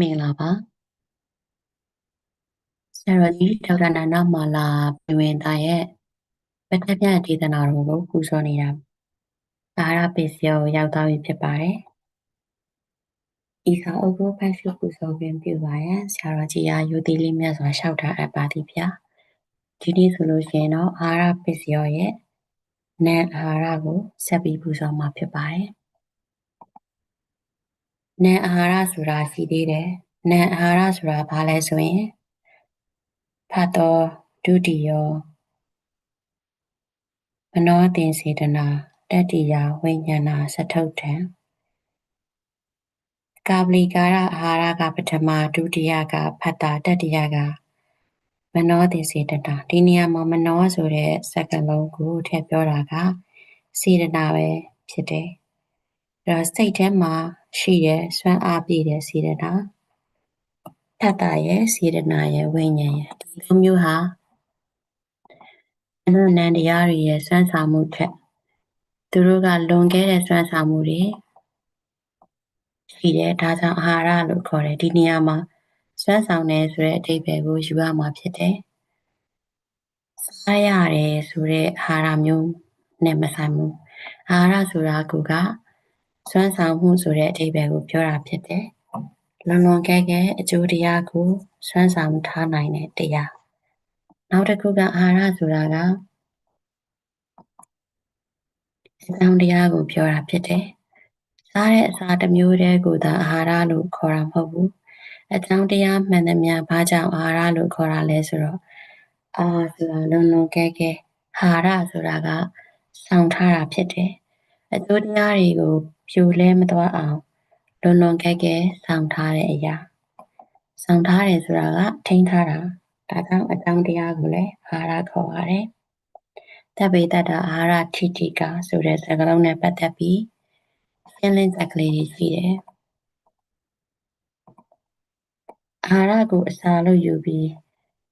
မင်္ဂလာပါဆရာတော်ကြီးဒေါက်တာနန္ဒမာလာပြင်ဝင်သားရဲ့ပထမဒေသနာတော်ကိုပူဇော်နေတာအာရပစ္စယောရောက်သွားပြီဖြစ်ပါတယ်ဤစာအုပ်ကိုဖတ်ရှုပူဇော်ခြင်းပြုပါရန်ဆရာတော်ကြီးအားယူသည်လေးမြတ်စွာလျှောက်ထားအပ်ပါသည်ဗျာဒီနေ့ဆိုလို့ရှိရင်တော့အာရပစ္စယောရဲ့နံအာဟာရကိုဆက်ပြီးပူဇော်မှာဖြစ်ပါတယ် နံအာဟာရဆိုတာရှိသေးတယ်နံအာဟာရဆိုတာဘာလဲဆိုရင်ဖတ်တော်ဒုတိယောမနောတင်စေတနာတတ္တိယဝိညာဏစထုထံကာပလီကာရအာဟာရကပထမဒုတိယကဖတ်တာတတိယကမနောတင်စေတနာဒီနေရာမှာမနောဆိုတဲ့စကားလုံးကိုထည့်ပြောတာကစေတနာပဲဖြစ်တယ်။ အဲတော့စိတ်ထဲမှာရှိတဲ့စွမ်းအားပြည့်တဲ့စေတနာဖတ်တာရဲ့စေတနာရဲ့ဝိညာဉ်ရဲ့ဒီလိုမျိုးဟာအနန္တန်တရားတွေရဲ့စွမ်းဆောင်မှုထက်သူတို့ကလွန်ခဲ့တဲ့စွမ်းဆောင်မှုတွေရှိတယ်ဒါကြောင့်အာဟာရလို့ခေါ်တယ်ဒီနေရာမှာစွမ်းဆောင်တယ်ဆိုတဲ့အဓိပ္ပာယ်ကိုယူရမှာဖြစ်တယ်စားရတယ်ဆိုတဲ့အာဟာရမျိုးနဲ့မဆိုင်ဘူးအာဟာရဆိုတာက စွမ်းဆောင်မှုဆိုတဲ့အဓိပ္ပာယ်ကိုပြောတာဖြစ်တယ်လွန်လွန်ကဲကဲအကျိုးတရားကိုစွမ်းဆောင်ထားနိုင်တဲ့တရားနောက်တစ်ခုကအာဟာရဆိုတာကအကြောင်းတရားကိုပြောတာဖြစ်တယ်။စားတဲ့အစာတစ်မျိုးတည်းကိုသာအာဟာရလို့ခေါ်တာမဟုတ်ဘူး။အကြောင်းတရားမှန်သမျှဘာကြောင့်အာဟာရလို့ခေါ်တာလဲဆိုတော့အာဆိုတာလွန်လွန်ကဲကဲဟာရဆိုတာကဆောင်ထားတာဖြစ်တယ်။အကျိုးတရားတွေကို ဖြူလဲမသွားအောင်လွန်လွန်ကဲကဲဆောင်ထားတဲ့အရာဆောင်ထားတယ်ဆိုတာကထိန်းထားတာဒါကြောင့်အကြောင်းတရားကိုလည်းအာဟာရခေါ်ပါတယ်သဗ္ဗေတ္တအာဟာရထိတိကဆိုတဲ့စကားလုံးနဲ့ပတ်သက်ပြီးရှင်းလင်းချက်ကလေးတွေရှိတယ်အာဟာရကိုအစာလို့ယူပြီး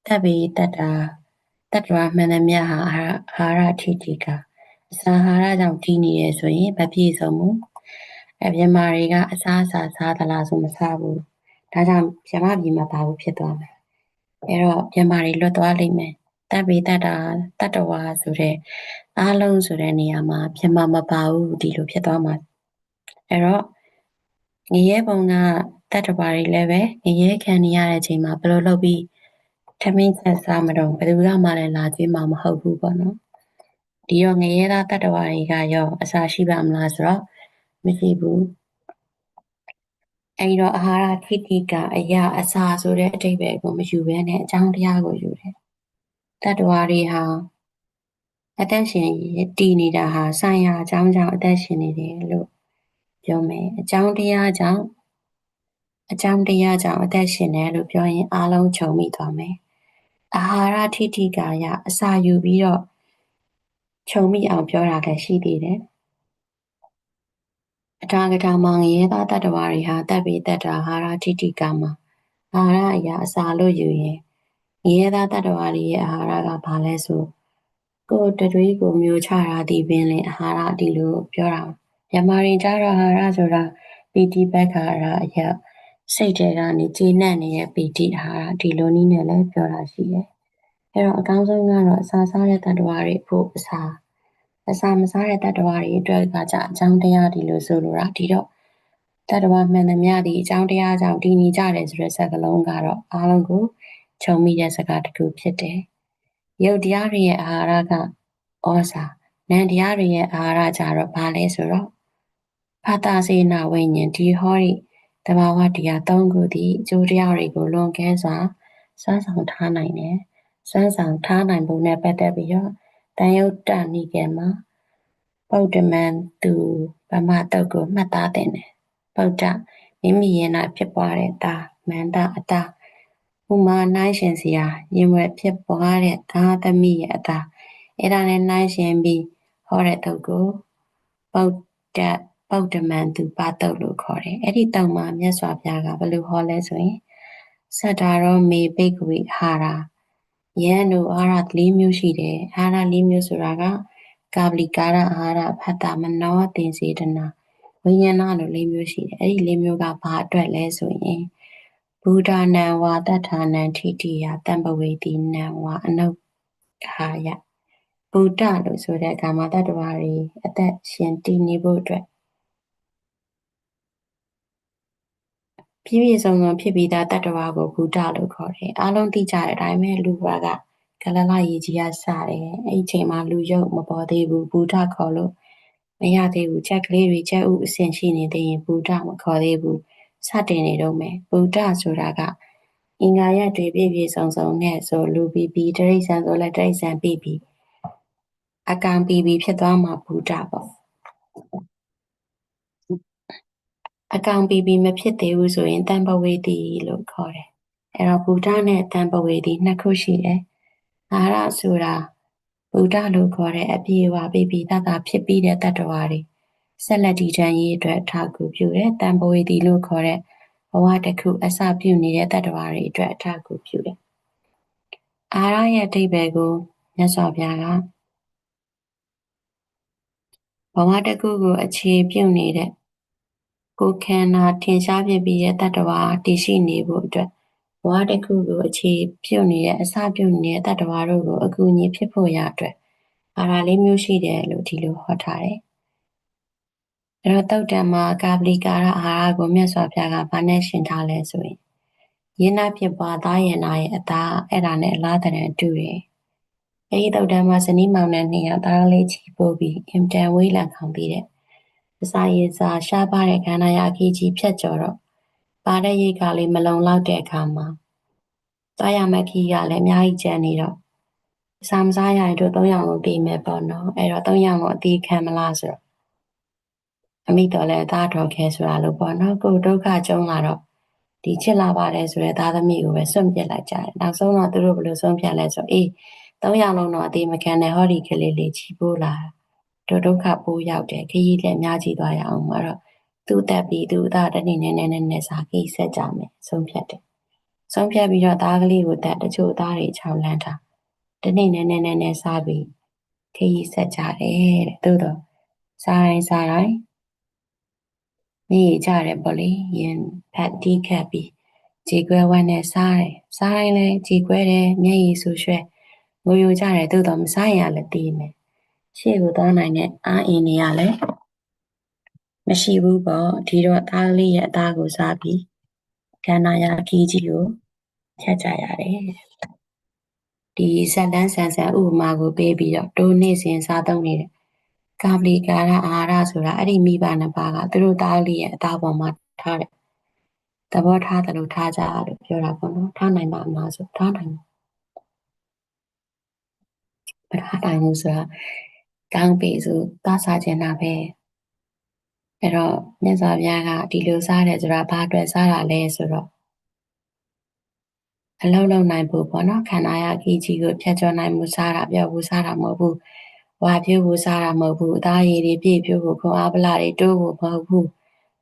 သဗ္ဗေတ္တတ္တဝါမှန်သမျှဟာအာဟာရထိတိကအစာအာဟာရကြောင့်တည်နေရဆိုရင်မပြည့်စုံဘူး အပြမတွေကအစားအစာစားသလားဆိုမစားဘူးဒါကြောင့်ပြမပြည်မှာပါဘူးဖြစ်သွားမယ်အဲ့တော့ပြမတွေလွတ်သွားလိမ့်မယ်တပ်ပေတတ်တာတတ္တဝါဆိုတဲ့အားလုံးဆိုတဲ့နေရာမှာဖြစ်မှာမပါဘူးဒီလိုဖြစ်သွားမှာအဲ့တော့ငရဲပုံကတတ္တဝါတွေလည်းပဲငရဲခံနေရတဲ့အချိန်မှာဘယ်လိုလုပ်ပြီးထမင်းချက်စားမတော့ဘယ်သူကမှလည်းလာကြည့်မှာမဟုတ်ဘူးပေါ့နော်ဒီတော့ငရဲသားတတ္တဝါတွေကရောအစာရှိပါမလားဆိုတော့ မရှိဘူးအဲဒီတော့အာဟာရခိတိကအရာအစာဆိုတဲ့အဓိပ္ပာယ်ကိုမယူဘဲနဲ့အကြောင်းတရားကိုယူတယ်တတ္တဝါတွေဟာအသက်ရှင်တည်နေတာဟာဆိုင်ရာအကြောင်းကြောင့်အသက်ရှင်နေတယ်လို့ပြောမယ်အကြောင်းတရားကြောင့်အကြောင်းတရားကြောင့်အသက်ရှင်တယ်လို့ပြောရင်အားလုံးခြုံမိသွားမယ်အာဟာရထိထိကာယအစာယူပြီးတော့ခြုံမိအောင်ပြောတာလည်းရှိသေးတယ် အထာကထာမောင်ရဲသားတတ္တဝါတွေဟာတပ်ပြီးတက်တာအာဟာရထိထိကာမှာအာဟာရအရာအစာလို့ယူရင်ရဲသားတတ္တဝါတွေရဲ့အာဟာရကဘာလဲဆိုကိုယ်တတွေးကိုမျိုးချတာဒီပင်လေအာဟာရဒီလိုပြောတာမြန်မာရင်ကြတော့အာဟာရဆိုတာပီတိဘက်ခါရအရာစိတ်တွေကနေကျေနပ်နေတဲ့ပီတိအာဟာရဒီလိုနည်းနဲ့လည်းပြောတာရှိတယ်အဲ့တော့အကောင်းဆုံးကတော့အစာစားတဲ့တ attva တွေဖို့အစာ အစာမစားတဲ့တ attva တွေအတွက်ကကြအကြောင်းတရားဒီလိုဆိုလိုတာဒီတော့တ attva မှန်သမျှဒီအကြောင်းတရားကြောင့်ဒီနေကြတယ်ဆိုတဲ့စကားလုံးကတော့အားလုံးကိုခြုံမိတဲ့စကားတစ်ခုဖြစ်တယ်။ရုပ်တရားတွေရဲ့အာဟာရကဩဇာနံတရားတွေရဲ့အာဟာရကြတော့ဘာလဲဆိုတော့ဖာတာစေနာဝိညာဉ်ဒီဟောဒီတဘာဝတရား၃ခုသည်အကျိုးတရားတွေကိုလွန်ကဲစွာစွမ်းဆောင်ထားနိုင်တယ်။စွမ်းဆောင်ထားနိုင်ပုံနဲ့ပတ်သက်ပြီးတော့ တန်ယုတ်တနိကေမှာဗုဒ္ဓမန်သူဗမာတုတ်ကိုမှတ်သားတင်တယ်။ဗုဒ္ဓမိမိရဲ့နာဖြစ်ပွားတဲ့တာမန္တအတာဥမာနိုင်ရှင်စရာရင်ဝဲဖြစ်ပွားတဲ့သာသမီရဲ့အတာအဲ့ဒါနဲ့နိုင်ရှင်ပြီးဟောတဲ့တုတ်ကိုဗုဒ္ဓဗုဒ္ဓမန်သူပါတုတ်လို့ခေါ်တယ်အဲ့ဒီတုတ်မှာမြတ်စွာဘုရားကဘယ်လိုဟောလဲဆိုရင်သတ္တာရောမေဘိကဝိဟာရာ ယံတို့အာဟာရ၄မျိုးရှိတယ်အာဟာရ၄မျိုးဆိုတာကကာပလီကာရအာဟာရဖတ်တာမနောသင်္စေတနာဝိညာဏလို့၄မျိုးရှိတယ်အဲ့ဒီ၄မျိုးကဘာအတွက်လဲဆိုရင်ဘုဒ္ဓနံဝါတထာနံထိတိယတံပဝေတိနံဝါအနုဟာယဘုဒ္ဓလို့ဆိုတဲ့ကာမတ္တဝါတွေအသက်ရှင်တည်နေဖို့အတွက် ပြည့်ပြည့်စုံစုံဖြစ်ပြီးသားတတ္တဝါကိုဘုဒ္ဓလို့ခေါ်တယ်။အားလုံးသိကြတဲ့အတိုင်းပဲလူဘဝကကလလရေကြီးရစတယ်။အဲ့ဒီချိန်မှာလူရုပ်မပေါ်သေးဘူးဘုဒ္ဓခေါ်လို့မရသေးဘူးချက်ကလေးတွေချက်ဥအဆင်ရှိနေသေးရင်ဘုဒ္ဓမခေါ်သေးဘူးစတင်နေတော့မယ်ဘုဒ္ဓဆိုတာကအင်္ဂါရတွေပြည့်ပြည့်စုံစုံနဲ့ဆိုလူပြီးပြီးတိရစ္ဆာန်ဆိုလည်းတိရစ္ဆာန်ပြီးပြီးအကံပြီးပြီးဖြစ်သွားမှာဘုဒ္ဓပေါ့ အကောင်ပီပီမဖြစ်သေးဘူးဆိုရင်တန်ပဝေတိလို့ခေါ်တယ်။အဲ့တော့ဗုဒ္ဓနဲ့တန်ပဝေတိနှစ်ခုရှိတယ်။အာရဆိုတာဗုဒ္ဓလို့ခေါ်တဲ့အပြည့်အဝပြပြီးတတ်တာဖြစ်ပြီးတဲ့တတ္တဝါတွေဆက်လက်တည်တံ့ရေးအတွက်အထောက်အကူပြုတယ်။တန်ပဝေတိလို့ခေါ်တဲ့ဘဝတစ်ခုအစပြုနေတဲ့တတ္တဝါတွေအတွက်အထောက်အကူပြုတယ်။အာရရဲ့အဓိပ္ပာယ်ကိုမြတ်စွာဘုရားကဘဝတစ်ခုကိုအခြေပြုနေတဲ့ ကိုယ်ခန္ဓာထင်ရှားဖြစ်ပြီးတဲ့သတ္တဝါတည်ရှိနေဖို့အတွက်ဘဝတစ်ခုကိုအခြေပြုနေတဲ့အစပြုနေတဲ့သတ္တဝါတို့ကိုအကူအညီဖြစ်ဖို့ရအတွက်အာဟာရလေးမျိုးရှိတယ်လို့ဒီလိုဟောထားတယ်။အဲ့တော့တုတ်တံမှာကာပလီကာရအာဟာရကိုမြတ်စွာဘုရားကဘာနဲ့ရှင်းထားလဲဆိုရင်ယင်းနာဖြစ်ပွားသားယင်နာရဲ့အသားအဲ့ဒါနဲ့အလားတန်တူတယ်။အဲဒီတုတ်တံမှာဇနီးမောင်နှံနှစ်ယောက်သားလေးချီပို့ပြီးအင်တန်ဝေးလံခေါင်ပြီးတဲ့ အစာရေစာရှားပါတဲ့ခန္ဓာရအကြီးကြီးဖြတ်ကျော်တော့ပါတဲ့ရိတ်ကလေးမလုံလောက်တဲ့အခါမှာသွားရမယ့်ခီးကလည်းအများကြီးကျန်နေတော့အစာမစားရရင်တို့၃ယောက်လုံးပြေးမယ်ပေါ့နော်အဲ့တော့၃ယောက်ကိုအတီးခံမလားဆိုတော့အမိတော်လည်းအသားတော်ခဲဆိုတာလို့ပေါ့နော်ကိုဒုက္ခကြုံလာတော့ဒီချစ်လာပါတယ်ဆိုတဲ့သားသမီးကိုပဲစွန့်ပစ်လိုက်ကြတယ်နောက်ဆုံးတော့သူတို့ဘယ်လိုဆုံးဖြတ်လဲဆိုအေး၃ယောက်လုံးတော့အတီးမခံနဲ့ဟောဒီကလေးလေးချီပိုးလာတာ တို့ဒုက္ခပိုးရောက်တယ်ခရီးလည်းအများကြီးသွားရအောင်မှာတော့သူ့တက်ပြီးသူ့သားတနေ့နဲ့နဲ့နဲ့စာကြီးဆက်ကြမယ်ဆုံးဖြတ်တယ်ဆုံးဖြတ်ပြီးတော့သားကလေးကိုတက်တချို့သားတွေခြောက်လန်းတာတနေ့နဲ့နဲ့နဲ့နဲ့စားပြီးခရီးဆက်ကြတယ်တဲ့သို့တော့စားတိုင်းစားတိုင်းမိကြတယ်ပေါ့လေရင်ဖတ်တီးခတ်ပြီးကြေကွဲဝမ်းနဲ့စားတယ်စားတိုင်းလည်းကြေကွဲတယ်မျက်ရည်ဆူရွှဲငိုယိုကြတယ်သို့တော့မစားရလည်းတည်မယ် ရှေ့ကိုသွားနိုင်တဲ့အားအင်တွေကလည်းမရှိဘူးပေါ့ဒီတော့သားလေးရဲ့အသားကိုစားပြီးကန္နာယာခီးကြီးကိုဖြတ်ကြရတယ်ဒီဇက်တန်းဆန်ဆန်ဥပမာကိုပေးပြီးတော့တိုးနေစဉ်စားသုံးနေတဲ့ကာပလီကာရအာဟာရဆိုတာအဲ့ဒီမိဘနှစ်ပါးကသူတို့သားလေးရဲ့အသားပေါ်မှာထားတယ်သဘောထားတယ်လို့ထားကြလို့ပြောတာပေါ့နော်ထားနိုင်ပါမလားဆိုထားနိုင်မထားနိုင်ဘူးဆိုတာ ကောင်းပြီဆိုသွားစားကျင်တာပဲအဲ့တော့မြတ်စွာဘုရားကဒီလိုစားတယ်ဆိုတာဘာအတွက်စားတာလဲဆိုတော့အလုံးလုံးနိုင်ဖို့ပေါ့နော်ခန္ဓာရကြီးကြီးကိုဖြတ်ကျော်နိုင်မှုစားတာပြောဘူးစားတာမဟုတ်ဘူးဝါပြိုးဘူးစားတာမဟုတ်ဘူးအသားရည်တွေပြည့်ပြိုးဖို့ခွန်အားပလာတွေတိုးဖို့မဟုတ်ဘူး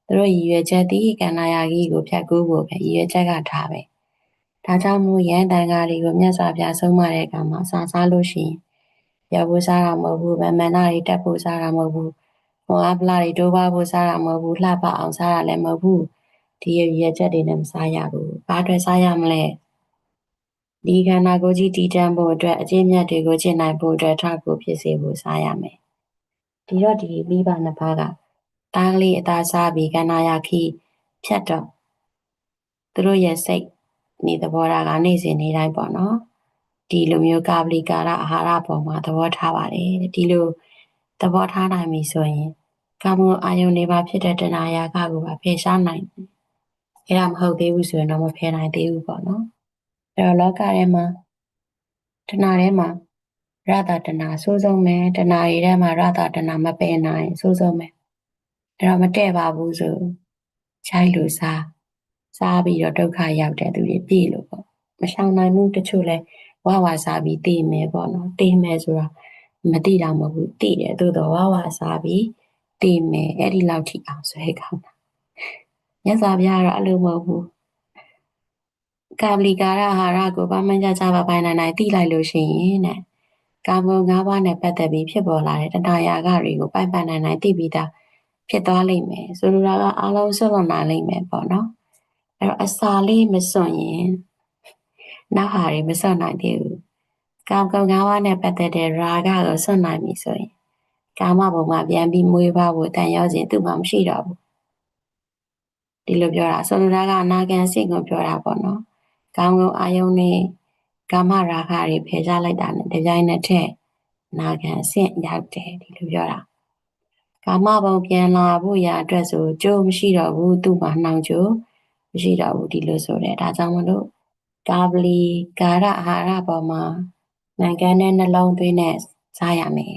သူတို့ရည်ရွယ်ချက်ဒီကန္နာယာကြီးကိုဖြတ်ကူးဖို့ပဲရည်ရွယ်ချက်ကထားပဲဒါကြောင့်မို့ရန်တန်ဃာတွေကိုမြတ်စွာဘုရားဆုံးမတဲ့အခါမှာစားစားလို့ရှိရင် ပြောဖို့စားတာမဟုတ်ဘူးဗမန္နာတွေတက်ဖို့စားတာမဟုတ်ဘူးဟောအပလာတွေတိုးပါဖို့စားတာမဟုတ်ဘူးလှပအောင်စားတာလည်းမဟုတ်ဘူးဒီရရချက်တွေနဲ့မစားရဘူးဘာအတွက်စားရမလဲဒီခန္ဓာကိုယ်ကြီးတည်တံ့ဖို့အတွက်အကျင့်မြတ်တွေကိုကျင့်နိုင်ဖို့အတွက်ထောက်ကူဖြစ်စေဖို့စားရမယ်ဒီတော့ဒီမိဘနှစ်ပါးကတားကလေးအသားစားပြီးခန္ဓာရခီးဖြတ်တော့သူတို့ရဲ့စိတ်နေသဘောထားကနေစဉ်နေတိုင်းပေါ့နော် ဒီလိုမျိုးကာဗလီကာရအာဟာရပေါ်မှာသဘောထားပါတယ်ဒီလိုသဘောထားနိုင်ပြီဆိုရင်ကာမအာယုန်တွေပါဖြစ်တဲ့တဏှာယာကကိုပါဖယ်ရှားနိုင်တယ်အဲ့ဒါမဟုတ်သေးဘူးဆိုရင်တော့မဖယ်နိုင်သေးဘူးပေါ့နော်အဲ့တော့လောကထဲမှာတဏှာထဲမှာရတာတဏှာစိုးဆုံးမယ်တဏှာတွေထဲမှာရတာတဏှာမပယ်နိုင်စိုးဆုံးမယ်အဲ့တော့မတည့်ပါဘူးဆိုခြိုက်လို့စားစားပြီးတော့ဒုက္ခရောက်တဲ့သူတွေပြည့်လို့ပေါ့မရှောင်နိုင်ဘူးတချို့လဲ ဝါဝါစားပြီးတည်မယ်ပေါ့နော်တည်မယ်ဆိုတာမတည်တာမဟုတ်ဘူးတည်တယ်သို့တော့ဝါဝါစားပြီးတည်မယ်အဲ့ဒီလောက်ထိအောင်ဆွဲကောင်းတာမြတ်စွာဘုရားကတော့အဲ့လိုမဟုတ်ဘူးကာဗလီကာရအာဟာရကိုဘာမှကြကြပါပိုင်နိုင်နိုင်တိလိုက်လို့ရှိရင်တဲ့ကာမဂုဏ်၅ပါးနဲ့ပတ်သက်ပြီးဖြစ်ပေါ်လာတဲ့တဏှာယာကတွေကိုပိုင်ပိုင်နိုင်နိုင်သိပြီးသားဖြစ်သွားလိမ့်မယ်ဆိုလိုတာကအားလုံးဆွလွန်နိုင်လိမ့်မယ်ပေါ့နော်အဲ့တော့အစာလေးမစွန့်ရင် နောက်ဟာတွေမစွန့်နိုင်သေးဘူးကာမဂုဏ်၅ပါးနဲ့ပတ်သက်တဲ့ရာဂကိုစွန့်နိုင်ပြီဆိုရင်ကာမဘုံမှာပြန်ပြီးမွေးဖွားဖို့တန်ရောစဉ်သူ့မှာမရှိတော့ဘူးဒီလိုပြောတာဆိုလိုတာကအနာဂံစိတ်ကိုပြောတာပေါ့နော်ကောင်းကောင်းအာယုန်နဲ့ကာမရာဂတွေဖယ်ရှားလိုက်တာနဲ့ဒီဇိုင်းနဲ့ထက်နာဂံအဆင့်ရောက်တယ်ဒီလိုပြောတာကာမဘုံပြန်လာဖို့ရအတွက်ဆိုကြိုးမရှိတော့ဘူးသူ့မှာနှောင်ကြိုးမရှိတော့ဘူးဒီလိုဆိုတယ်ဒါကြောင့်မလို့ ကာဗလီကာရအာဟာရပေါ်မှာနိုင်ငံနဲ့နှလုံးသွင်းနဲ့စားရမယ်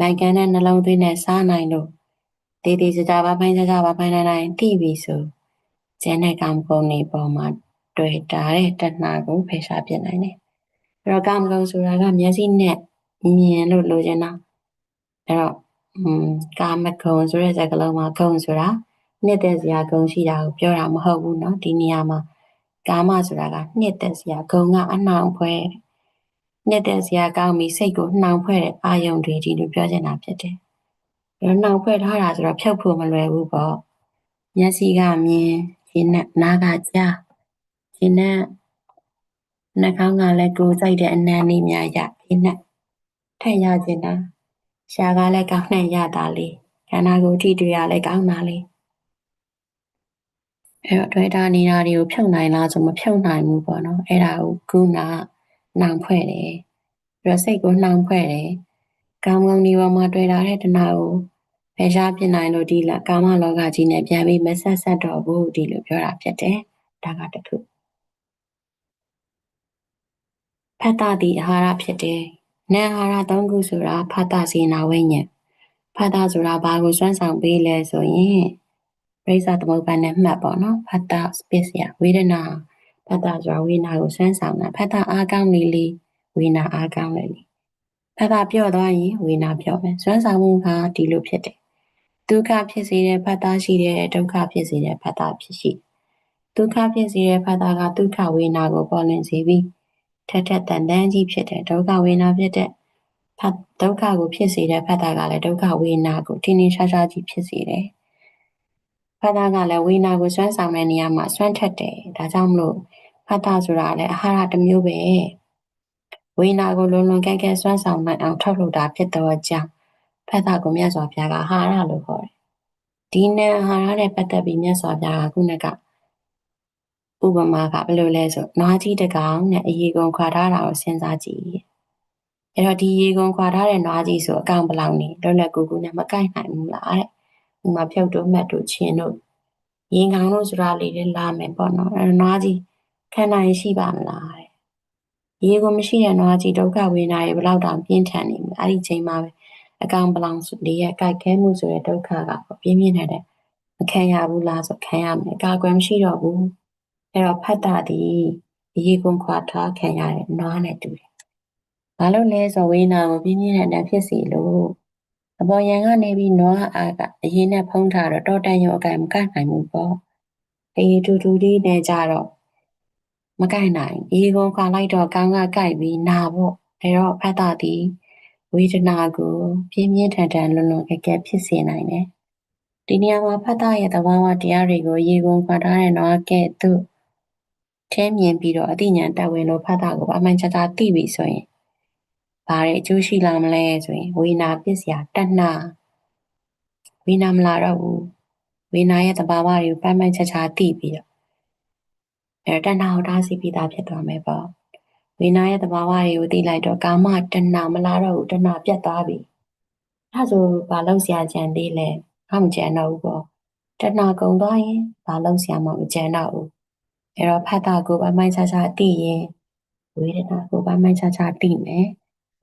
နိုင်ငံနဲ့နှလုံးသွင်းနဲ့စားနိုင်လို့တည်တည်ကြကြပါပိုင်းကြကြပါပိုင်းနိုင်နိုင်သိပြီဆိုကျန်တဲ့ကံကုန်တွေပေါ်မှာတွေ့တာတဲ့တဏှာကိုဖယ်ရှားပြနိုင်တယ်အဲ့တော့ကာမဂုဏ်ဆိုတာကမျက်စိနဲ့မြင်လို့လိုချင်တာအဲ့တော့อืมကာမဂုဏ်ဆိုတဲ့စကားလုံးမှာဂုဏ်ဆိုတာနှစ်သက်စရာဂုဏ်ရှိတာကိုပြောတာမဟုတ်ဘူးเนาะဒီနေရာမှာ ကာမဆိုတာကနှစ်သက်စရာဂုဏ်ကအနှောင်ဖွဲနှစ်သက်စရာကောင်းပြီးစိတ်ကိုနှောင်ဖွဲ့တဲ့အာယုံတွေဒီလိုပြောချင်တာဖြစ်တယ်။အဲ့နှောင်ဖွဲ့ထားတာဆိုတော့ဖြုတ်ဖို့မလွယ်ဘူးပေါ့။မျက်စိကမြင်၊ရှင်းနဲ့နားကကြား၊ရှင်းနဲ့နှာခေါင်းကလည်းကိုယ်စိုက်တဲ့အနံ့လေးများရရှင်းနဲ့ထက်ရခြင်းတာရှားကလည်းကောင်းတဲ့ရတာလေးခန္ဓာကိုယ်ထိတွေ့ရလည်းကောင်းတာလေး အဲ့တော့တွေ့တာနေတာတွေကိုဖြုတ်နိုင်လားဆိုမဖြုတ်နိုင်ဘူးပေါ့နော်အဲ့ဒါကိုကုနာနှောင်ဖွဲ့တယ်ပြီးတော့စိတ်ကိုနှောင်ဖွဲ့တယ်ကာမဂုဏ်ဒီပေါ်မှာတွေ့တာတဲ့တဏှာကိုဖယ်ရှားပြနိုင်လို့ဒီလာကာမလောကကြီးနဲ့ပြန်ပြီးမဆက်ဆက်တော့ဘူးဒီလိုပြောတာဖြစ်တယ်ဒါကတခုဖတ်တာဒီအာဟာရဖြစ်တယ်နံအာဟာရ၃ခုဆိုတာဖတ်တာစေနာဝိညာဉ်ဖတ်တာဆိုတာဘာကိုစွမ်းဆောင်ပေးလဲဆိုရင် ပရိစ္ဆသမုပ္ပါဒ်နဲ့မှတ်ပေါ့နော်ဖတ်တာ space ရဝေဒနာဖတ်တာဆိုတာဝေဒနာကိုစွမ်းဆောင်တာဖတ်တာအားကောင်းလေလေဝေဒနာအားကောင်းလေလေဖတ်တာပြော့သွားရင်ဝေဒနာပြော့မယ်စွမ်းဆောင်မှုကဒီလိုဖြစ်တယ်ဒုက္ခဖြစ်စေတဲ့ဖတ်တာရှိတယ်ဒုက္ခဖြစ်စေတဲ့ဖတ်တာဖြစ်ရှိဒုက္ခဖြစ်စေတဲ့ဖတ်တာကဒုက္ခဝေဒနာကိုပေါ်လွင်စေပြီးထက်ထက်တန်တန်းကြီးဖြစ်တဲ့ဒုက္ခဝေဒနာဖြစ်တဲ့ဖတ်ဒုက္ခကိုဖြစ်စေတဲ့ဖတ်တာကလည်းဒုက္ခဝေဒနာကိုတင်းတင်းရှားရှားကြီးဖြစ်စေတယ် ဖတ်တာကလည်းဝေဒနာကိုစွမ်းဆောင်တဲ့နေရာမှာစွမ်းထက်တယ်ဒါကြောင့်မလို့ဖတ်တာဆိုတာလည်းအာဟာရတစ်မျိုးပဲဝေဒနာကိုလုံးလုံးကဲကဲစွမ်းဆောင်နိုင်အောင်ထုတ်လုပ်တာဖြစ်တော့ကြောင့်ဖတ်တာကိုမြတ်စွာဘုရားကအာဟာရလို့ခေါ်တယ်ဒီနဲ့အာဟာရနဲ့ပတ်သက်ပြီးမြတ်စွာဘုရားကခုနကဥပမာကဘယ်လိုလဲဆိုနွားကြီးတကောင်နဲ့အရေကုန်ခွာထားတာကိုစဉ်းစားကြည့်အဲ့တော့ဒီရေကုန်ခွာထားတဲ့နွားကြီးဆိုအကောင်ဘလောင်နေလွတ်လပ်ကူကူနဲ့မကိုက်နိုင်ဘူးလားတဲ့ ဥမာဖြုတ်တို့မှတ်တို့ချင်းတို့ရင်ကောင်တို့ဆိုတာလေးတွေလာမယ်ပေါ့နော်အဲ့တော့နွားကြီးခံနိုင်ရှိပါမလားတဲ့ရေကိုမရှိတဲ့နွားကြီးဒုက္ခဝေဒနာရေဘလောက်တောင်ပြင်းထန်နေမလဲအဲ့ဒီချိန်မှာပဲအကောင်ဘလောင်လေးရဲ့ကြိုက်ခဲမှုဆိုတဲ့ဒုက္ခကပြင်းပြင်းထန်တဲ့မခံရဘူးလားဆိုခံရမယ်အကာအကွယ်မရှိတော့ဘူးအဲ့တော့ဖတ်တာဒီရေကုန်ခွာထားခံရတဲ့နွားနဲ့တူတယ်။ဘာလို့လဲဆိုဝိညာဉ်ကိုပြင်းပြင်းထန်ထန်ဖြစ်စီလို့ အပေါ်ယံကနေပြီးနွားအားကအရင်နဲ့ဖုံးထားတော့တောတန်ရုံအကင်မကနိုင်ဘူးပေါ့။အေးတူတူလေးနဲ့ကြတော့မကနိုင်ရေကုန်ခွာလိုက်တော့ကောင်းကကြိုက်ပြီးနာပေါ့။အဲ့တော့ဖတ်တာဒီဝေဒနာကိုပြင်းပြင်းထန်ထန်လွန်လွန်ကဲကဲဖြစ်စေနိုင်တယ်။ဒီနေရာမှာဖတ်တာရဲ့သဘာဝတရားတွေကိုရေကုန်ခွာထားတဲ့နွားကဲ့သို့ထဲမြင်ပြီးတော့အသိဉာဏ်တက်ဝင်လို့ဖတ်တာကိုအမှန်ချာချာသိပြီဆိုရင် ဘာတွေအကျိုးရှိလာမလဲဆိုရင်ဝိညာပစ္စယတဏှာဝိညာမလာတော့ဘူးဝိညာရဲ့တဘာဝတွေကိုပိုင်ပိုင်ချာချာသိပြီးတော့အဲတဏှာကိုတားဆီးပြီးသားဖြစ်သွားမယ်ပေါ့ဝိညာရဲ့တဘာဝတွေကိုသိလိုက်တော့ကာမတဏှာမလာတော့ဘူးတဏှာပြတ်သွားပြီအဲဆိုဘာလို့ဆရာကြံသေးလဲအမှကြံတော့ဘူးပေါ့တဏှာကုန်သွားရင်ဘာလို့ဆရာမှမကြံတော့ဘူးအဲ့တော့ဖတ်တာကိုပိုင်းပိုင်းခြားခြားသိရင်ဝေဒနာကိုပိုင်းပိုင်းခြားခြားသိမယ်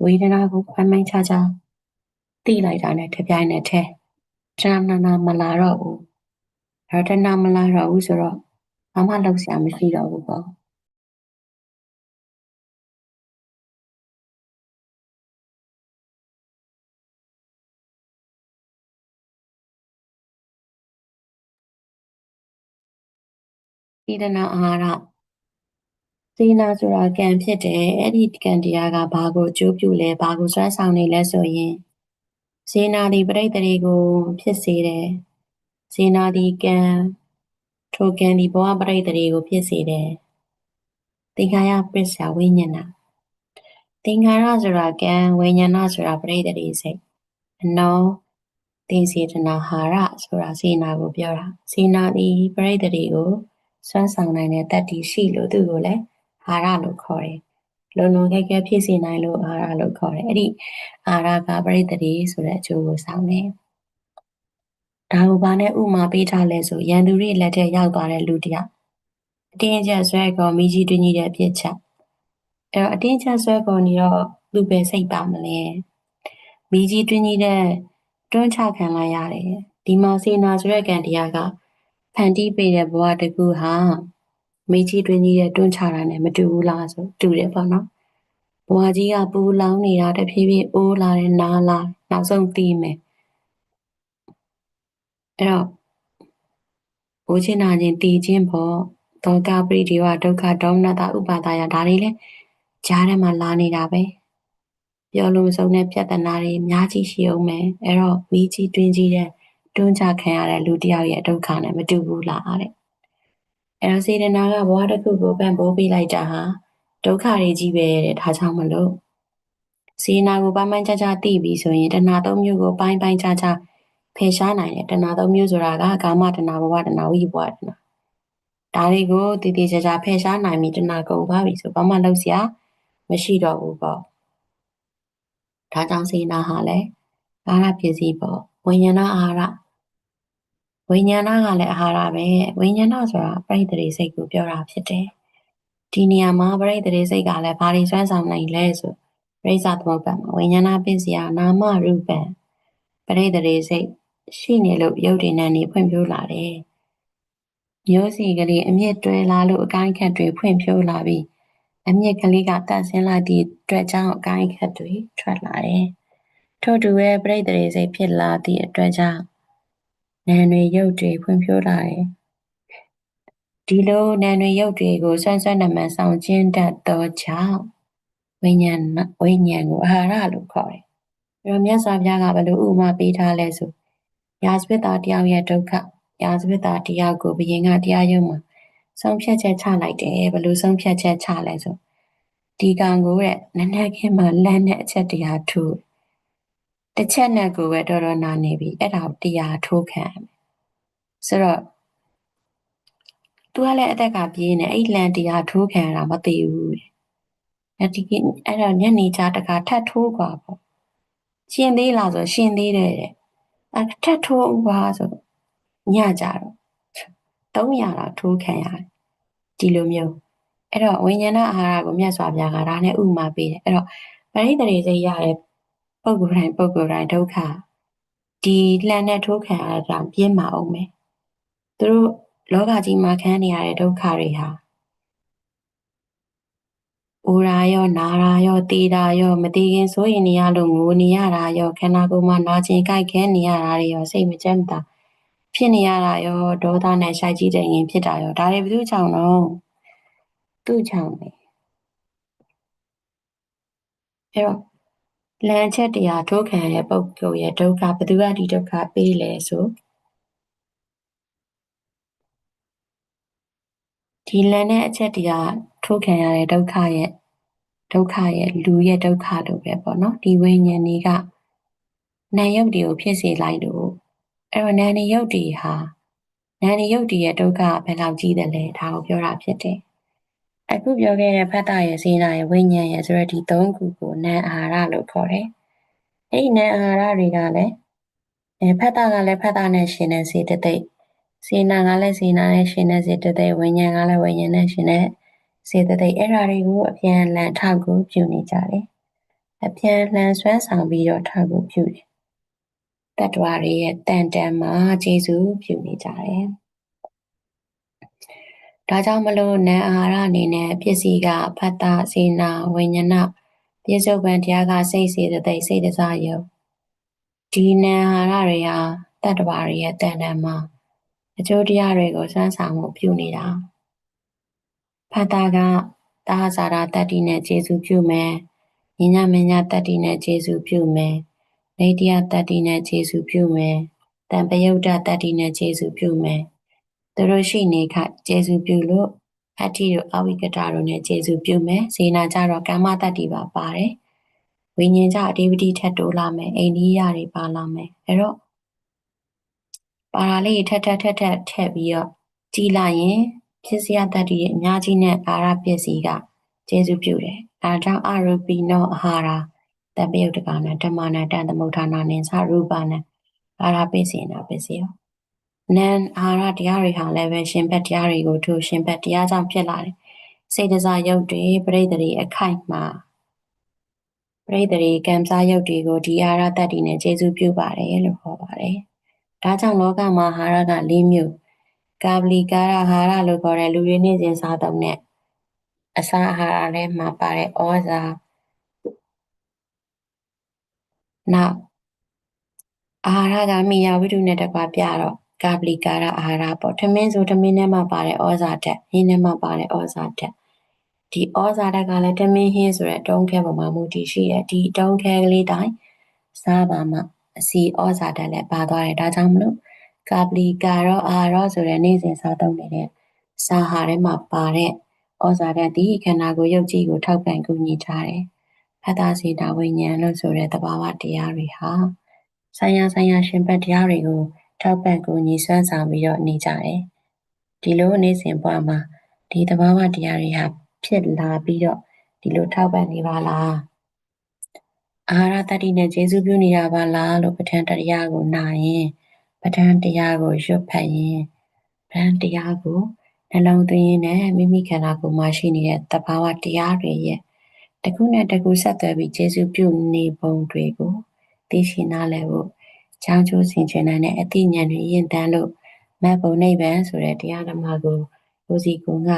ဝေဒနာကိုပိုင်းပိုင်းခြားခြားသိလိုက်တာနဲ့တပြိုင်နက်တည်းတဏှာမလာတော့ဘူးအဲ့တဏှာမလာတော့ဘူးဆိုတော့ဘာမှလုပ်စရာမရှိတော့ဘူးပေါ့ဣဒနာအာဟာရ စေနာဆိုတာကံဖြစ်တယ်အဲ့ဒီကံတရားကဘာကိုအကျိုးပြုလဲဘာကိုစွမ်းဆောင်နေလဲဆိုရင်စေနာဒီပြိတ္တတွေကို ဖြစ်စေတယ်စေနာဒီကံထိုကံဒီဘဝပရိသေတွေကိုဖြစ်စေတယ်သင်္ခါရပစ္စယဝိညာဏသင်္ခါရဆိုတာကံဝိညာဏဆိုတာပရိသေတွေစိတ်အနောသင်္စေတနာဟာရဆိုတာစေနာကိုပြောတာစေနာဒီပရိသေတွေကိုစွမ်းဆောင်နိုင်တဲ့တတ္တိရှိလို့သူ့ကိုလည်း ဟာရလို့ခေါ်တယ်လုံလုံခဲခဲဖြစ်စေနိုင်လို့အာရလို့ခေါ်တယ်အဲ့ဒီအာရကပရိသေတွေဆိုတဲ့အကျိုးကိုဆောင်တယ်ဒါကိုဘာနဲ့ဥမာပေးထားလဲဆိုရန်သူရိလက်ထက်ရောက်သွားတဲ့လူတယောက်အတင်းကျပ်ဆွဲကောမိကြီးတွင်းကြီးတဲ့အဖြစ်ချက်အဲ့တော့အတင်းကျပ်ဆွဲကောနေတော့လူပဲစိတ်ပါမလဲမိကြီးတွင်းကြီးတဲ့တွန်းချခံလိုက်ရတယ်ဒီမှာစေနာဆိုတဲ့ကံတရားကဖန်တီးပေးတဲ့ဘဝတကူဟာ မိကြီးတွင်းကြီးတဲ့တွန်းချတာနဲ့မတူဘူးလားဆိုတူတယ်ပေါ့နော်ဘဝကြီးကပူလောင်နေတာတဖြည်းဖြည်းအိုးလာတယ်နားလာနောက်ဆုံးသိမယ်အဲ့တော့ဘိုးချင်းနာချင်းတည်ခြင်းပေါ့ဒေါကပရိဒီဝဒုက္ခဒေါမနတာဥပါဒယဒါတွေလည်းကြားထဲမှာလာနေတာပဲပြောလို့မဆုံးတဲ့ပြဿနာတွေအများကြီးရှိအောင်မယ်အဲ့တော့မိကြီးတွင်းကြီးတဲ့တွန်းချခံရတဲ့လူတစ်ယောက်ရဲ့ဒုက္ခနဲ့မတူဘူးလားတဲ့ အဲ့တော့စေတနာကဘဝတစ်ခုကိုပံ့ပိုးပေးလိုက်တာဟာဒုက္ခတွေကြီးပဲတဲ့ဒါကြောင့်မလို့စေနာကိုပိုင်းပိုင်းခြားခြားသိပြီဆိုရင်တဏှာသုံးမျိုးကိုပိုင်းပိုင်းခြားခြားဖယ်ရှားနိုင်တယ်တဏှာသုံးမျိုးဆိုတာကကာမတဏှာဘဝတဏှာဝိဘဝတဏှာဒါတွေကိုတည်တည်ကြကြဖယ်ရှားနိုင်ပြီတဏှာကုန်သွားပြီဆိုဘာမှလုပ်စရာမရှိတော့ဘူးပေါ့ဒါကြောင့်စေနာဟာလည်းအာဟာရပစ္စည်းပေါ့ဝိညာဏအာဟာရ ဝိညာဏကလည်းအာဟာရပဲဝိညာဏဆိုတာပရိသေစိတ်ကိုပြောတာဖြစ်တယ်ဒီနေရာမှာပရိသေစိတ်ကလည်းဘာတွေစွမ်းဆောင်နိုင်လဲဆိုပရိစ္ဆသမုပ္ပါမှာဝိညာဏပစ္စယနာမရူပံပရိသေစိတ်ရှိနေလို့ရုပ်တည်နေနေဖွင့်ပြိုးလာတယ်မျိုးစီကလေးအမြင့်တွဲလာလို့အကိုင်းခက်တွေဖွင့်ပြိုးလာပြီးအမြင့်ကလေးကတန့်ဆင်းလိုက်သည့်အတွက်ကြောင့်အကိုင်းခက်တွေထွက်လာတယ်ထို့တူပဲပရိသေစိတ်ဖြစ်လာသည့်အတွက်ကြောင့် နံတွေရုပ်တွေဖွံ့ဖြိုးလာတယ်။ဒီလိုနံတွေရုပ်တွေကိုဆွမ်းဆွမ်းနမှန်ဆောင်ကျင်းတတ်သောကြောင့်ဝိညာဉ်ဝိညာဉ်ကိုအာဟာရလို့ခေါ်တယ်။အဲတော့မြတ်စွာဘုရားကဘယ်လိုဥပမာပေးထားလဲဆိုရာဇဝတ်သားတယောက်ရဲ့ဒုက္ခရာဇဝတ်သားတယောက်ကိုဘုရင်ကတရားရုံးမှာဆုံးဖြတ်ချက်ချလိုက်တယ်ဘယ်လိုဆုံးဖြတ်ချက်ချလဲဆိုဒီကံကိုတဲ့နည်းနည်းခင်းမှလမ်းတဲ့အချက်တရားထူ တစ်ချက်နဲ့ကိုပဲတော်တော်နာနေပြီအဲ့ဒါတရားထိုးခံရမယ်ဆိုတော့သူကလည်းအသက်ကပြေးနေအဲ့လန်တရားထိုးခံရတာမသိဘူးတဲ့အဲ့ဒီအဲ့တော့ညနေချာတခါထပ်ထိုးกว่าပေါ့ရှင်သေးလားဆိုရှင်သေးတယ်တဲ့အဲ့ထပ်ထိုးဥပါဆိုညကြတော့300လောက်ထိုးခံရတယ်ဒီလိုမျိုးအဲ့တော့ဝိညာဏအာဟာရကိုမြတ်စွာဘုရားကဒါနဲ့ဥမာပေးတယ်အဲ့တော့ပရိသေစိတ်ရတဲ့ ပုဂ္ဂိုလ်တိုင်းပုဂ္ဂိုလ်တိုင်းဒုက္ခဒီလှန်နဲ့ထိုးခံရတာပြင်းမှာအောင်မယ်သူတို့လောကကြီးမှာခံနေရတဲ့ဒုက္ခတွေဟာအိုရာရောနာရာရောတေတာရောမတေခင်ဆိုရင်နေရလို့ငိုနေရတာရောခန္ဓာကိုယ်မှာနာကျင်ကြိုက်ခဲနေရတာတွေရောစိတ်မကြမ်းတာဖြစ်နေရတာရောဒေါသနဲ့ရှိုက်ကြီးတဲ့ရင်ဖြစ်တာရောဒါတွေဘယ်သူကြောင့်တော့သူ့ကြောင့်ပဲအဲ့တော့ လမ်းချက်တရားထိုးခံရတဲ့ပုဂ္ဂိုလ်ရဲ့ဒုက္ခဘယ်သူကဒီဒုက္ခပေးလဲဆိုဒီလမ်းနဲ့အချက်တရားထိုးခံရတဲ့ဒုက္ခရဲ့ဒုက္ခရဲ့လူရဲ့ဒုက္ခလို့ပဲပေါ့နော်ဒီဝိညာဉ်တွေကနာယုတ်တွေကိုဖြစ်စေလိုက်လို့အဲ့တော့နာနေယုတ်တွေဟာနာနေယုတ်တွေရဲ့ဒုက္ခဘယ်လောက်ကြီးတယ်လဲဒါကိုပြောတာဖြစ်တယ် အခုပြောခဲ့တဲ့ဖတ်တာရဲ့စေနာရဲ့ဝိညာဉ်ရဲ့ဆိုရဒီသုံးခုကိုနာအာဟာရလို့ခေါ်တယ်။အဲ့ဒီနာအာဟာရတွေကလည်းအဲဖတ်တာကလည်းဖတ်တာနဲ့ရှင်တဲ့စေတသိက်စေနာကလည်းစေနာနဲ့ရှင်တဲ့စေတသိက်ဝိညာဉ်ကလည်းဝိညာဉ်နဲ့ရှင်တဲ့စေတသိက်အဲ့ဓာတွေကိုအပြန်လန်ထောက်ကူပြုနေကြတယ်။အပြန်လန်ဆွဲဆောင်ပြီးတော့ထောက်ကူပြုတယ်။တတ္တဝါတွေရဲ့တန်တန်မှာကျေစုပြုနေကြတယ်။ ဒါကြောင့်မလို့နာအာဟာရအနေနဲ့ပစ္စည်းကဖတ်တာစေနာဝိညာဏပြစ္ဆုတ်ပံတရားကစိတ်စေတသိက်စိတ်တစားယုတ်ဒီနာအာဟာရတွေဟာတတ္တဝါတွေရဲ့တန်တန်မှာအကျိုးတရားတွေကိုစမ်းဆောင်မှုပြုနေတာဖတ်တာကတာဟာဇာရတတ္တိနဲ့ခြေစုပြုမယ်ညညမညတတ္တိနဲ့ခြေစုပြုမယ်နေတယတတ္တိနဲ့ခြေစုပြုမယ်တံပယုတ်တတ္တိနဲ့ခြေစုပြုမယ် သသူတို့ရှိနေခိုက်ကျေစုပြုလို့အတ္တိတို့အဝိကတတို့နဲ့ကျေစုပြုမယ်စေနာကြတော့ကမ္မတတ္တိပါပါတယ်ဝိညာဉ်ကြအဓိပတိထက်တိုးလာမယ်အိန္ဒိယတွေပါလာမယ်အဲ့တော့ပါရာလေးထက်ထက်ထက်ထက်ထက်ပြီးတော့ကြည်လိုက်ရင်ဖြစ်စရာတတ္တိရဲ့အများကြီးနဲ့အာရပစ္စည်းကကျေစုပြုတယ်အဲဒါကြောင့်အရူပိနောအာဟာရာတပယုတ်တကနာဓမ္မနာတန်သမုဋ္ဌာနာနိသရူပနာအာရပစ္စည်းနာပစ္စည်း ရောနံအာဟာရတရားတွေဟာလည်းပဲရှင်ဘက်တရားတွေကိုထိုရှင်ဘက်တရားကြောင့်ဖြစ်လာတယ်စေတစာယုတ်တွေပြိတ္တိအခိုက်မှာပြိတ္တိကံစားယုတ်တွေကိုဒီအာရတတ္တိနဲ့ကျေစုပြုပါတယ်လို့ခေါ်ပါတယ်ဒါကြောင့်လောကမှာအာဟာရက၄မျိုးကာဗလီကာရအာဟာရလို့ခေါ်တဲ့လူတွေနေ့စဉ်စားသုံးတဲ့အစာအာဟာရထဲမှာပါတဲ့ဩဇာနောက်အာဟာရကမိယာဝိတုနဲ့တကွာပြတော့ ကာပလီကာရအာဟာရပေါ့ထမင်းဆိုထမင်းထဲမှာပါတဲ့ဩဇာတက်ဟင်းထဲမှာပါတဲ့ဩဇာတက်ဒီဩဇာတက်ကလည်းထမင်းဟင်းဆိုတဲ့တုံးခဲပေါ်မှာမူတည်ရှိတယ်ဒီတုံးခဲကလေးတိုင်းစားပါမှအစီဩဇာတက်လည်းပါသွားတယ်ဒါကြောင့်မလို့ကာပလီကာရောအာရောဆိုတဲ့နေ့စဉ်စားသုံးနေတဲ့စာဟာထဲမှာပါတဲ့ဩဇာတက်ဒီခန္ဓာကိုယ်ရုပ်ကြီးကိုထောက်ပံ့ကူညီထားတယ်ဖတ်သားစေတာဝိညာဉ်လို့ဆိုတဲ့သဘာဝတရားတွေဟာဆိုင်ရာဆိုင်ရာရှင်ဘက်တရားတွေကို ထောက်ပံ့ကူညီစွမ်းဆောင်ပြီးတော့နေကြတယ်ဒီလိုနေစဉ်ဘဝမှာဒီသဘာဝတရားတွေဟာဖြစ်လာပြီးတော့ဒီလိုထောက်ပံ့နေပါလားအာဟာရတတိနဲ့ကျေစုပြုနေတာပါလားလို့ပဋ္ဌာန်းတရားကိုနာရင်ပဋ္ဌာန်းတရားကိုရွတ်ဖတ်ရင်ပဋ္ဌာန်းတရားကိုနှလုံးသွင်းရင်းနဲ့မိမိခန္ဓာကိုယ်မှာရှိနေတဲ့သဘာဝတရားတွေရဲ့တခုနဲ့တခုဆက်သွယ်ပြီးကျေစုပြုနေပုံတွေကိုသိရှိနားလည်ဖို့ ချောင်းကျိုးဆင်ခြင်နိုင်တဲ့အသိဉာဏ်တွေရင့်တန်းလို့မတ်ပုံနိဗ္ဗာန်ဆိုတဲ့တရားဓမ္မကိုကိုစီကုံက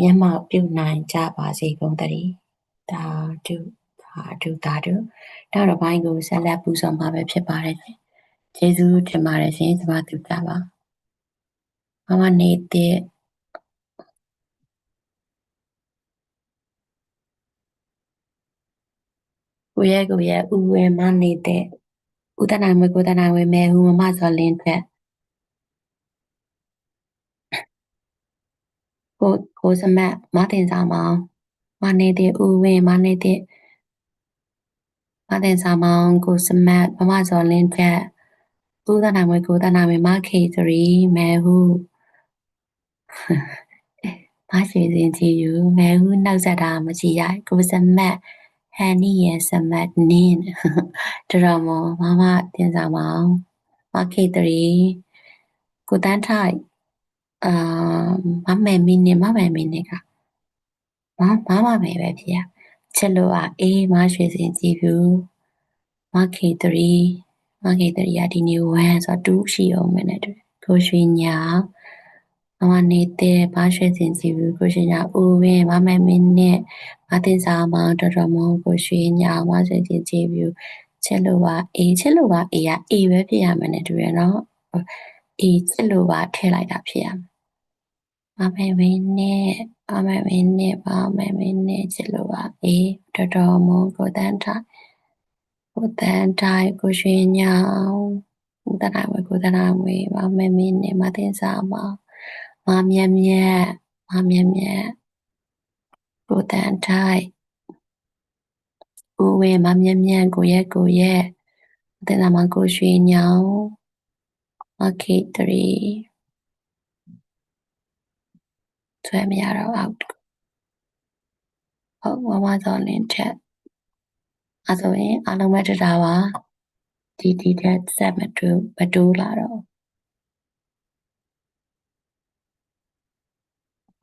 မျက်မှောက်ပြုနိုင်ကြပါစေကုန်သတည်းသာဓုသာဓုသာဓုနောက်တစ်ပိုင်းကိုဆက်လက်ပူဇော်မှာပဲဖြစ်ပါတယ်ကျေးဇူးတင်ပါတယ်ရှင်သဘာတူကြပါမမနေတဲ့ကိုရဲ့ကိုရဲ့ဥဝေမနေတဲ့ ဥဒနာမကိုဒနာဝေမဲဟူမမဇော်လင်းအတွက်ကိုကိုစမတ်မတင်စာမောင်မနေတဲ့ဥဝေမနေတဲ့မတင်စာမောင်ကိုစမတ်မမဇော်လင်းအတွက်ဥဒနာမကိုဒနာဝေမခေသရီမဲဟူမရှိစဉ်ကြည့်ယူမဲဟူနောက်ဆက်တာမကြည့်ရကိုစမတ် ဟန်နီရဲ့စမတ်နင်းတရမောမမတင်စာမောင်မခေတရီကိုတန်းထိုက်အာမမယ်မီနေမမယ်မီနေကမမမမယ်ပဲဖြစ်ရချက်လို့อ่ะအေးမရွှေစင်ကြည့်ဘူးမခေတရီမခေတရီကဒီနေ့1ဆိုတော့2ရှိအောင်မယ်နဲ့တူကိုရွှေညာမမနေတဲ့ဘာရွှေစင်ကြည့်ဘူးကိုရွှေညာဦးဝင်းမမယ်မင်းနဲ့ မတင်စာမောင်တော်တော်မောင်ကိုရွှေညာမရွှေစင်ကြည့်ဘူးချက်လို့ပါအေးချက်လို့ပါအေးကအေးပဲဖြစ်ရမယ်နဲ့တူရနော်အေးချက်လို့ပါထည့်လိုက်တာဖြစ်ရမယ်မမယ်မင်းနဲ့မမယ်မင်းနဲ့မမယ်မင်းနဲ့ချက်လို့ပါအေးတော်တော်မောင်ကိုတန်းထားကိုတန်းတိုင်းကိုရွှေညောင်ကိုတနာဝေကိုတနာဝေမမယ်မင်းနဲ့မတင်စာမောင်မမြတ်မြတ်မမြတ်မြတ် ကိုတန်ထိုက်ဦးဝေမမြတ်မြတ်ကိုရဲ့ကိုရဲ့တဲ့နာမကိုရွှေညောင်မခေတရီဆွဲမရတော့အောက်ဟုတ်မမစောလင်းချက်အဲဆိုရင်အားလုံးပဲတတာပါဒီဒီတက်ဆက်မတူမတူလာတော့